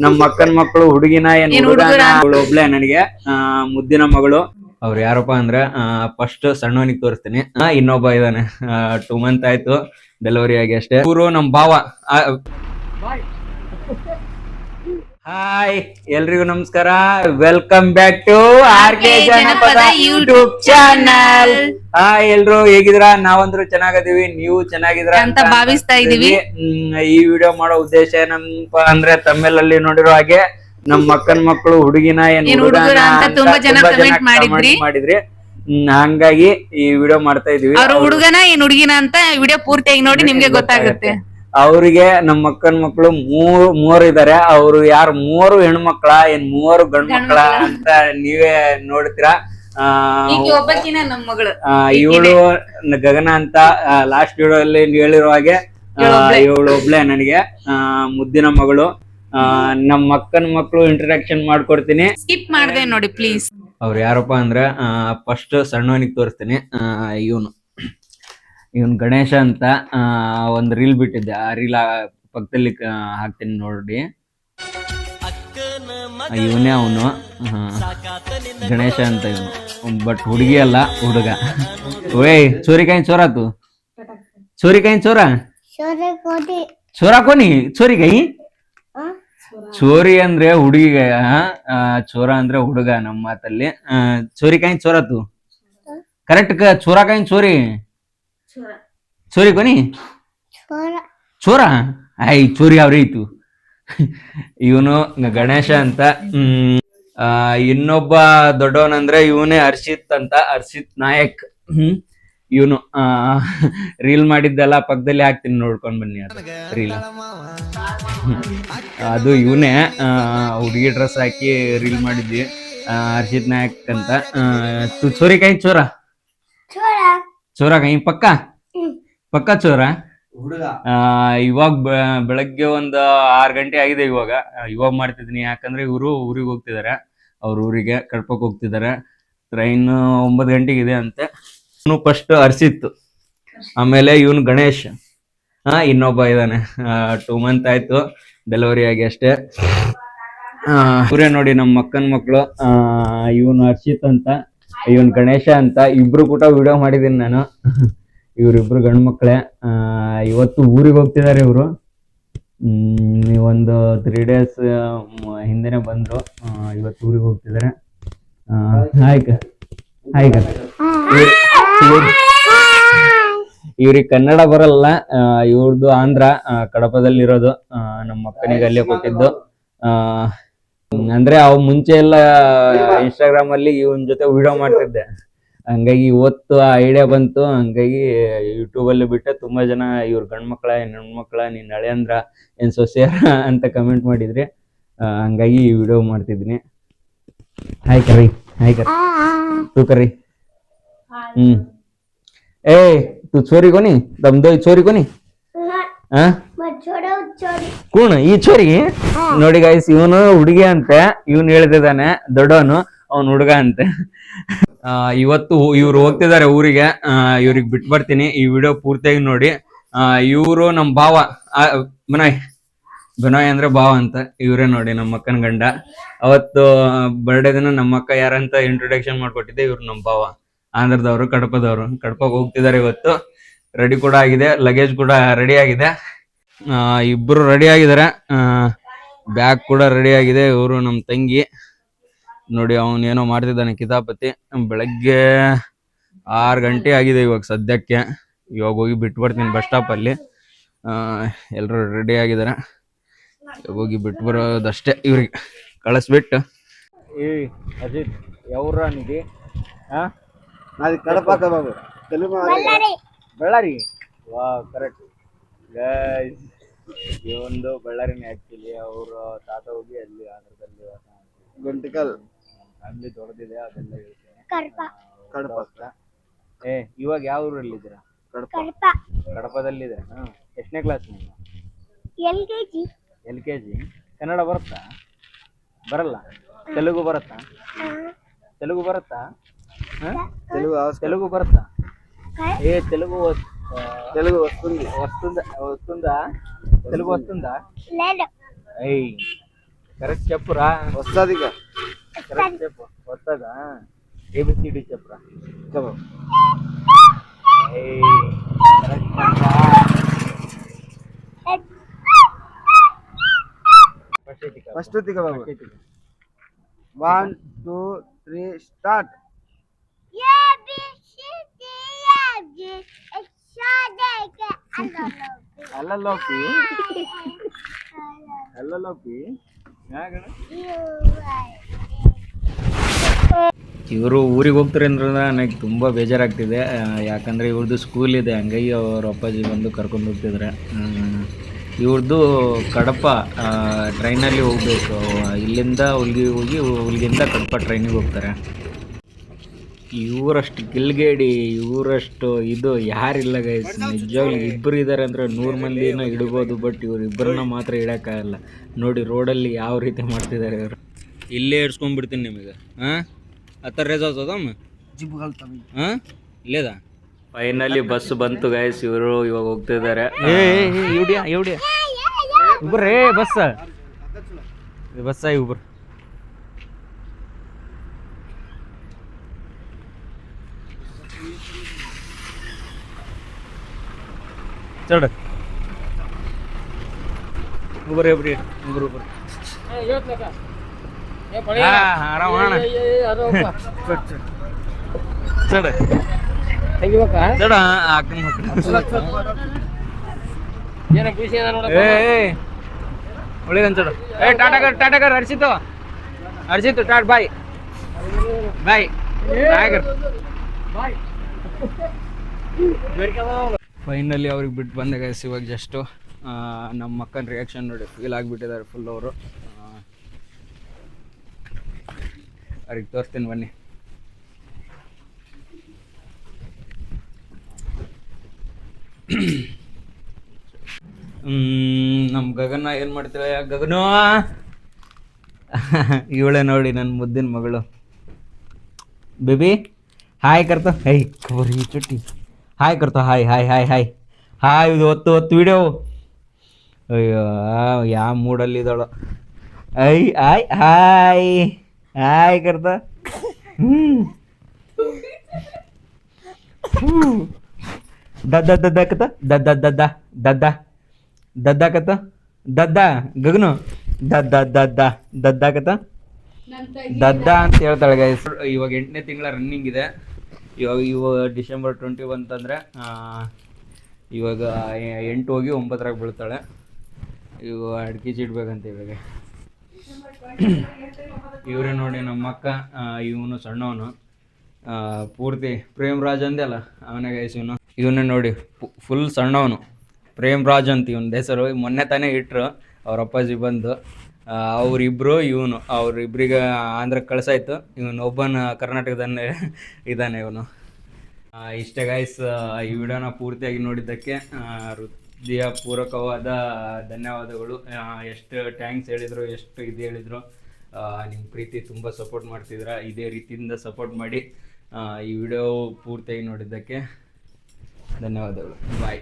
ನಮ್ಮ ಅಕ್ಕನ ಮಕ್ಕಳು ಹುಡುಗಿನ ಏನ್? ಒಬ್ಳೆ ನನಗೆ. ಆ, ಮುದ್ದಿನ ಮಗಳು. ಅವ್ರು ಯಾರಪ್ಪ ಅಂದ್ರೆ ಫಸ್ಟ್ ಸಣ್ಣವನಿಗೆ ತೋರಿಸ್ತೀನಿ. ಇನ್ನೊಬ್ಬ ಇದಾನೆ ಟೂ ಮಂತ್ ಆಯ್ತು. ಡೆಲಿವರಿ ಆಗಿ ಅಷ್ಟೇ. ಇವರು ನಮ್ ಭಾವ. ಹಾಯ್ ಎಲ್ರಿಗೂ ನಮಸ್ಕಾರ. Welcome back to R K Janapada YouTube channel. Hi ಎಲ್ರು ಹೇಗಿದ್ರ ನಾವಂದ್ರು ಚೆನ್ನಾಗದೀವಿ ನೀವು ಚೆನ್ನಾಗಿದ್ರ ಅಂತ ಭಾವಿಸ್ತಾ ಇದೀವಿ. ಈ ವಿಡಿಯೋ ಮಾಡೋ ಉದ್ದೇಶ ಏನಪ್ಪ ಅಂದ್ರೆ ತಮ್ಮೆಲ್ಲಲ್ಲಿ ನೋಡಿರೋ ಹಾಗೆ ನಮ್ ಅಕ್ಕನ ಮಕ್ಕಳು ಹುಡುಗಿನ ಏನ್ ಹುಡುಗನ ತುಂಬಾ ಜನ ಮಾಡಿದ್ರಿ. ಮಾಡಿದ್ರಿ. ಹಂಗಾಗಿ ಈ ವಿಡಿಯೋ ಮಾಡ್ತಾ ಇದೀವಿ ಅವ್ರು ಹುಡುಗನ ಏನ್ ಹುಡುಗಿನ ಅಂತ ವಿಡಿಯೋ ಪೂರ್ತಿಯಾಗಿ ನೋಡಿ ನಿಮ್ಗೆ ಗೊತ್ತಾಗುತ್ತೆ. ಅವರಿಗೆ ನಮ್ಮ ಅಕ್ಕನ ಮಕ್ಕಳು ಮೂರು ಮೂರ್ ಇದಾರೆ. ಅವ್ರು ಯಾರು ಮೂರು ಹೆಣ್ಮಕ್ಳ ಏನ್ ಮೂವರು ಗಂಡ್ ಮಕ್ಕಳ ಅಂತ ನೀವೇ ನೋಡ್ತೀರಾ? ಇವಳು ಗಗನ ಅಂತ ಲಾಸ್ಟ್ ವಿಡಿಯೋ ಅಲ್ಲಿ ನೀವ್ ಹೇಳಿರೋ ಹಾಗೆ. ಇವಳು ಒಬ್ಳೆ. ನನಗೆ. ಆ, ಮುದ್ದಿನ ಮಗಳು. ಆ, ನಮ್ಮ ಅಕ್ಕನ ಮಕ್ಕಳು ಇಂಟ್ರಡಕ್ಷನ್ ಮಾಡ್ಕೊಡ್ತೀನಿ. ಸ್ಕಿಪ್ ಮಾಡ್ದೆ ನೋಡಿ ಪ್ಲೀಸ್ ಅವ್ರು ಯಾರಪ್ಪ ಅಂದ್ರೆ ಫಸ್ಟ್ ಸಣ್ಣವನಿಗೆ ತೋರಿಸ್ತೀನಿ. ಇವನು. ಇವನ್ ಗಣೇಶ ಅಂತ ಒಂದು ರೀಲ್ ಬಿಟ್ಟಿದ್ದೆ. ಆ ರೀಲ್ ಪಕ್ಕದಲ್ಲಿ ಹಾಕ್ತೀನಿ ನೋಡಿ. ಇವನೇ ಅವನು. ಗಣೇಶ ಅಂತ ಇವನು. ಬಟ್ ಹುಡುಗಿ ಅಲ್ಲ ಹುಡುಗ. ಓಯ್ ಚೋರಿಕಾಯಿ ಚೋರಾತು ಚೋರಿಕಾಯಿ ಚೋರ ಚೋರ ಚೋರಾ ಕೋನಿ ಚೋರಿಕಾಯಿ ಚೋರಿ ಅಂದ್ರೆ ಹುಡುಗಿಗ ಆ, ಚೋರ ಅಂದ್ರೆ ಹುಡುಗ ನಮ್ಮ ಮಾತಲ್ಲಿ. ಚೋರಿಕಾಯಿ ಚೋರಾತು ಕರೆಕ್ಟ್ ಚೋರಾಕಾಯಿ ಚೋರಿ ಚೋರಿ. ಕೊನಿ? ಚೋರ. ಚೋರ? ಐ ಚೋರಿ ಅವ್ರಿ ಇತ್ತು. ಇವನು ಗಣೇಶ ಅಂತ. ಹ್ಮ್. ಆ, ಇನ್ನೊಬ್ಬ ದೊಡ್ಡವನಂದ್ರೆ ಇವನೇ ಹರ್ಷಿತ್ ಅಂತ ಹರ್ಷಿತ್ ನಾಯಕ್. ಹ್ಮ್. ಇವನು ರೀಲ್ ಮಾಡಿದ್ದೆಲ್ಲ ಪಕ್ಕದಲ್ಲಿ ಹಾಕ್ತೀನಿ ನೋಡ್ಕೊಂಡ್ ಬನ್ನಿ ಅದು ರೀಲ್. ಅದು ಇವನೇ ಹುಡುಗಿ ಡ್ರೆಸ್ ಹಾಕಿ ರೀಲ್ ಮಾಡಿದ್ವಿ ಆ, ಹರ್ಷಿತ್ ನಾಯಕ್ ಅಂತ. ಚೋರಿಕಾಯಿ ಚೋರ ಚೋರ. ಚೋರ ಕೈ ಪಕ್ಕ. ಪಕ್ಕ ಚೋರ ಆ, ಇವಾಗ ಬೆ- ಬೆಳಗ್ಗೆ ಒಂದ ಆರ್ ಗಂಟೆ ಆಗಿದೆ ಇವಾಗ. ಇವಾಗ ಮಾಡ್ತಿದ್ದೀನಿ. ಯಾಕಂದ್ರೆ ಇವರು ಊರಿಗೆ ಹೋಗ್ತಿದಾರೆ. ಅವ್ರ ಊರಿಗೆ ಕಡ್ಪಕ್ ಹೋಗ್ತಿದಾರೆ. ಟ್ರೈನ್ ಒಂಬತ್ ಗಂಟೆಗೆ ಇದೆ ಅಂತೆ. ಇವನು ಫಸ್ಟ್ ಹರ್ಸಿತ್ತು ಆಮೇಲೆ ಇವನು ಗಣೇಶ್. ಹಾ ಇನ್ನೊಬ್ಬ ಇದಾನೆ ಟೂ ಮಂತ್ ಆಯ್ತು. ಡೆಲಿವರಿ ಆಗಿ ಅಷ್ಟೇ. ಆ, ಊರೇ ನೋಡಿ ನಮ್ಮ ಅಕ್ಕನ ಮಕ್ಕಳು ಇವನು ಹರ್ಷಿತ್ ಅಂತ. ಇವನ್ ಗಣೇಶ ಅಂತ ಇಬ್ರು ಕೂಡ ವಿಡಿಯೋ ಮಾಡಿದೀನಿ ನಾನು. ಇವ್ರಿಬ್ರು ಗಂಡು ಮಕ್ಕಳೇ ಇವತ್ತು ಊರಿಗೆ ಹೋಗ್ತಿದ್ದಾರೆ ಇವರು. ಒಂದು ತ್ರೀ ಡೇಸ್ ಹಿಂದೆನೆ ಬಂದ್ರು. ಇವತ್ತು ಊರಿಗೆ ಹೋಗ್ತಿದ್ದಾರೆ. ಹಾಯ್ ಹಾಯ್ ಇವ್ರಿಗೆ ಕನ್ನಡ ಬರಲ್ಲ. ಇವ್ರದ್ದು ಆಂಧ್ರ ಕಡಪದಲ್ಲಿ ಆ, ನಮ್ಮ ಅಕ್ಕನಿಗೆ ಅಲ್ಲೇ ಕೊಟ್ಟಿದ್ದು. ಅಂದ್ರೆ ಅವ್ ಮುಂಚೆ ಎಲ್ಲ ಇನ್ಸ್ಟಾಗ್ರಾಮ್ ಅಲ್ಲಿ ಇವನ್ ಜೊತೆ ವಿಡಿಯೋ ಮಾಡ್ತಿದ್ದೆ. ಹಂಗಾಗಿ ಇವತ್ತು ಆ ಐಡಿಯಾ ಬಂತು. ಹಂಗಾಗಿ ಯೂಟ್ಯೂಬ್ ಅಲ್ಲಿ ಬಿಟ್ಟೆ. ತುಂಬಾ ಜನ ಇವ್ರ ಗಂಡ್ಮಕ್ಳ ಏನ್ ಹೆಣ್ಮಕ್ಳ ನೀನ್ ಹಳೆಯಂದ್ರ ಏನ್ ಸೊಸೆಯರ ಅಂತ ಕಮೆಂಟ್ ಮಾಡಿದ್ರಿ. ಹಂಗಾಗಿ ಈ ವಿಡಿಯೋ ಮಾಡ್ತಿದ್ದೀನಿ. ಹಾಯ್ ಕರಿ ಹಾಯ್ ಕರಿ. ತೂ ಕರಿ. ಹ್ಮ್. ಏ ತು ಚೋರಿ ಕೊನಿ ದಮ್ ಚೋರಿ ಕೊನಿ ಕೂಣ ಈ ಚೋರಿ ನೋಡಿ ಗಾಯ್ಸ್ ಇವನು ಹುಡುಗಿ ಅಂತೆ. ಇವನು ಹೇಳ್ತಿದ್ದಾನೆ ದೊಡ್ಡವನು ಅವನು ಹುಡುಗ ಅಂತೆ. ಆ, ಇವತ್ತು ಇವ್ರು ಹೋಗ್ತಿದ್ದಾರೆ ಊರಿಗೆ. ಆ, ಇವ್ರಿಗೆ ಬಿಟ್ಟು ಬರ್ತೀನಿ. ಈ ವಿಡಿಯೋ ಪೂರ್ತಿಯಾಗಿ ನೋಡಿ. ಇವರು ನಮ್ಮ ಭಾವ. ಬಿನಾಯ್ ಬಿನಾಯ್ ಅಂದ್ರೆ ಭಾವ ಅಂತ. ಇವರೇ ನೋಡಿ ನಮ್ಮ ಅಕ್ಕನ ಗಂಡ. ಅವತ್ತು ಬರ್ಡೇ ದಿನ ನಮ್ಮ ಅಕ್ಕ ಯಾರಂತ ಇಂಟ್ರೊಡಕ್ಷನ್ ಮಾಡ್ಕೊಟ್ಟಿದ್ದೆ ಇವ್ರು ನಮ್ಮ ಭಾವ. ಆಂಧ್ರದವರು ಕಡಪದವರು. ಕಡಪಕ್ಕೆ ಹೋಗ್ತಿದ್ದಾರೆ ಇವತ್ತು. ರೆಡಿ ಕೂಡ ಆಗಿದೆ ಲಗೇಜ್ ಕೂಡ ರೆಡಿ ಆಗಿದೆ. ಇಬ್ಬರು ರೆಡಿ ಆಗಿದ್ದಾರೆ. ಬ್ಯಾಗ್ ಕೂಡ ರೆಡಿ ಆಗಿದೆ ಇವರು ನಮ್ಮ ತಂಗಿ. ನೋಡಿ ಅವನೇನೋ ಮಾಡ್ತಿದ್ದಾನೆ ಕಿತಾಪತಿ. ಬೆಳಗ್ಗೆ ಆರು ಗಂಟೆ ಆಗಿದೆ ಇವಾಗ ಸದ್ಯಕ್ಕೆ. ಇವಾಗ ಹೋಗಿ ಬಿಟ್ಟು ಬರ್ತೀನಿ ಬಸ್ ಸ್ಟಾಪಲ್ಲಿ ಎಲ್ಲರೂ ರೆಡಿ ಆಗಿದ್ದಾರೆ. ಇವಾಗ ಹೋಗಿ ಬಿಟ್ಟು ಬರೋದಷ್ಟೇ ಇವ್ರಿಗೆ. ಕಳಿಸ್ಬಿಟ್ಟು. ಏ ಅಜಿತ್ ಯಾವ್ರಿಗೆ ಹಾಂ ನಾದಿ ಕಡಪಾಕ ಬಾಬು. ಬಳ್ಳಾರಿ. ವಾ ಕರೆಕ್ಟ್ ಗೈಸ್ ಇವೊಂದು ಬಳ್ಳಾರಿನೇ ಆ್ಯಕ್ಚುಲಿ ಅವ್ರ ತಾತ ಹೋಗಿ ಅಲ್ಲಿ ಆಂಧ್ರದಲ್ಲಿ ಗುಂಟಿಕಲ್. ಫ್ಯಾಮಿಲಿ ದೊಡ್ಡದಿದೆ ಅದೆಲ್ಲ ಹೇಳ್ತೇನೆ. ಏ ಇವಾಗ ಯಾವ ಊರಲ್ಲಿದ್ದೀರಾ? ಕಡಪ. ಕಡಪದಲ್ಲಿ ಕಡಪದಲ್ಲಿದ್ದೀರಾ? ಎಷ್ಟನೇ ಕ್ಲಾಸ್ ನೀವು? L K G. ಕನ್ನಡ ಬರುತ್ತಾ? ಬರಲ್ಲ. ತೆಲುಗು ಬರುತ್ತಾ? ತೆಲುಗು ಬರುತ್ತಾ? ತೆಲುಗು ತೆಲುಗು ಬರುತ್ತಾ? ఏ తెలుగు తెలుగు వస్తుంది. వస్తుందా? వస్తుందా? తెలుగు వస్తుందా? లేదు. ఏయ్ కరెక్ట్ చెప్పురా. వస్తుంది? ఇక కరెక్ట్ చెప్పు. వస్తుందా ఏబిసిడి చెప్పురా బాబు. ఫస్ట్ బాబు one two three start K ಲೋಪಿ ಅಲ್ಲ ಲೋಪಿ ಇವರು ಊರಿಗೆ ಹೋಗ್ತಾರೆ ಅಂದ್ರೆ ನನಗೆ ತುಂಬ ಬೇಜಾರಾಗ್ತಿದೆ. ಯಾಕಂದರೆ ಯಾಕಂದ್ರೆ ಇವ್ರದ್ದು ಸ್ಕೂಲ್ ಇದೆ. ಹಂಗಾಗಿ ಅವ್ರ ಅಪ್ಪಾಜಿ ಬಂದು ಕರ್ಕೊಂಡು ಹೋಗ್ತಿದ್ರೆ. ಇವ್ರದ್ದು ಕಡಪ ಟ್ರೈನಲ್ಲಿ ಹೋಗ್ಬೇಕು. ಇಲ್ಲಿಂದ ಹುಲ್ಗಿ ಹೋಗಿ ಹುಲ್ಗಿಂದ ಕಡಪ ಟ್ರೈನಿಗೆ ಹೋಗ್ತಾರೆ. ಇವರಷ್ಟು ಗಿಲ್ಗೇಡಿ ಇವರಷ್ಟು ಇದು ಯಾರಿಲ್ಲ ಗೈಸ್ ನಿಜವಾಗ್ಲೂ ಇಬ್ಬರು ಇದ್ದಾರೆ ಅಂದರೆ ನೂರು ಮಂದಿನ ಇಡ್ಬೋದು ಬಟ್ ಇವ್ರು ಇಬ್ಬರನ್ನ ಮಾತ್ರ ಇಡೋಕ್ಕಾಗಲ್ಲ ನೋಡಿ ರೋಡಲ್ಲಿ ಯಾವ ರೀತಿ ಮಾಡ್ತಿದ್ದಾರೆ ಇವರು ಇಲ್ಲೇ ಇಡ್ಸ್ಕೊಂಡ್ಬಿಡ್ತೀನಿ ನಿಮಗೆ ಹಾಂ ಹತ್ತರ ರೇಸ್ ಆಗ್ತದಮ್ಮ ಹಾಂ ಇಲ್ಲೇದಾ ಫೈನಲಿ ಬಸ್ ಬಂತು ಗೈಸ್ ಇವರು ಇವಾಗ ಹೋಗ್ತಿದ್ದಾರೆ ಇವ್ಡಿಯಾ ಇವ್ಡಿಯಾ ಏ ಬಸ್ ಬಸ್ಸ ಇಬ್ರು ಚಡ ಒಬ್ಬರೇ ಒಬ್ರಿ ಇಬ್ರು ಒಬ್ರು ಹಾ ಆರಾಮ ಚಡ ಚಡ. ಹಾಕನ್ ಉಳಿಗನ್ ಚಡ ಏ ಟಾಟಾ ಕರ್ ಟಾಟಾ ಕರ್ ಹರ್ಷಿತು. ಹರ್ಷಿತು ಟಾಟ್ ಬಾಯ್. ಬಾಯ್. ಟೈಗರ್ ಫೈನಲಿ ಅವ್ರಿಗೆ ಬಿಟ್ಟು ಬಂದೆ ಗೈಸ್ ಇವಾಗ ಜಸ್ಟು ನಮ್ಮ ಅಕ್ಕನ ರಿಯಾಕ್ಷನ್ ನೋಡಿ ಫೀಲ್ ಆಗಿಬಿಟ್ಟಿದ್ದಾರೆ ಫುಲ್ ಅವರು. ಅವ್ರಿಗೆ ತೋರಿಸ್ತೀನಿ ಬನ್ನಿ. ನಮ್ಮ ಗಗನ ಏನು ಮಾಡ್ತೀರ ಗಗನ? ಇವಳೆ ನೋಡಿ ನನ್ನ ಮುದ್ದಿನ ಮಗಳು. ಬೇಬಿ ಹಾಯ್ ಕರ್ತ. ಹೈ ಕೋರಿ ಚುಟ್ಟಿ. ಹಾಯ್ ಕರ್ತ hi hi hi hi hi ಇದು ಹೊತ್ತು ಹೊತ್ತು ವಿಡಿಯೋ ಅಯ್ಯೋ ಯಾವ ಮೂಡಲ್ಲಿ ಇದ್ದಾಳು ಐ ಆಯ್ ಹಾಯ್ ಹಾಯ್ ಕರ್ತ ಹ್ಞೂ. ದದ್ದ ಕತ ದದ್ದ ದದ್ದ ದದ್ದ ದದ್ದ ಕತ ದದ್ದ ಗಗನು ದದ್ದ ದದ್ದ ದದ್ದ ಕತ ದದ್ದ ಅಂತ ಹೇಳ್ತಾಳೆ ಇವಾಗ ಎಂಟನೇ ತಿಂಗಳ ರನ್ನಿಂಗ್ ಇದೆ ಇವಾಗ ಇವಾಗ ಡಿಸೆಂಬರ್ ಟ್ವೆಂಟಿ ಬಂತಂದರೆ ಇವಾಗ ಎಂಟು ಹೋಗಿ ಒಂಬತ್ತರಾಗ ಬೀಳ್ತಾಳೆ. ಇವು ಎರಡು ಕೆ ಜಿ ಇಡ್ಬೇಕಂತ ಇವಾಗ ಇವರೇ ನೋಡಿ ನಮ್ಮ ಅಕ್ಕ ಇವನು ಸಣ್ಣವನು. ಪೂರ್ತಿ ಪ್ರೇಮ್ ರಾಜ್ ಅಂದೆ ಅಲ್ಲ, ಅವನೇ ಗೈಸ್ ಇವನು. ಇವನೇ ನೋಡಿ ಫುಲ್ ಸಣ್ಣವನು. ಪ್ರೇಮ್ ರಾಜ್ ಅಂತ ಇವನ ಹೆಸರು, ಮೊನ್ನೆ ತಾನೇ ಇಟ್ಟರು ಅವ್ರ ಅಪ್ಪಾಜಿ ಬಂದು. ಅವ್ರಿಬ್ರು ಇವನು, ಅವ್ರಿಬ್ರಿಗೆ ಆಂಧ್ರ ಕಳ್ಸಾಯ್ತು. ಇವನು ಒಬ್ಬನ ಕರ್ನಾಟಕದನ್ನೇ ಇದ್ದಾನೆ ಇವನು. ಇಷ್ಟೇ ಗೈಸ್ ಈ ವಿಡಿಯೋನ ಪೂರ್ತಿಯಾಗಿ ನೋಡಿದ್ದಕ್ಕೆ ಹೃದಯ ಪೂರಕವಾದ ಧನ್ಯವಾದಗಳು. ಎಷ್ಟು ಟ್ಯಾಂಕ್ಸ್ ಹೇಳಿದ್ರು, ಎಷ್ಟು ಇದು ಹೇಳಿದ್ರು ನಿಮ್ಮ ಪ್ರೀತಿ ತುಂಬ ಸಪೋರ್ಟ್ ಮಾಡ್ತಿದ್ರ ಇದೇ ರೀತಿಯಿಂದ ಸಪೋರ್ಟ್ ಮಾಡಿ ಈ ವಿಡಿಯೋ ಪೂರ್ತಿಯಾಗಿ ನೋಡಿದ್ದಕ್ಕೆ ಧನ್ಯವಾದಗಳು. ಬಾಯ್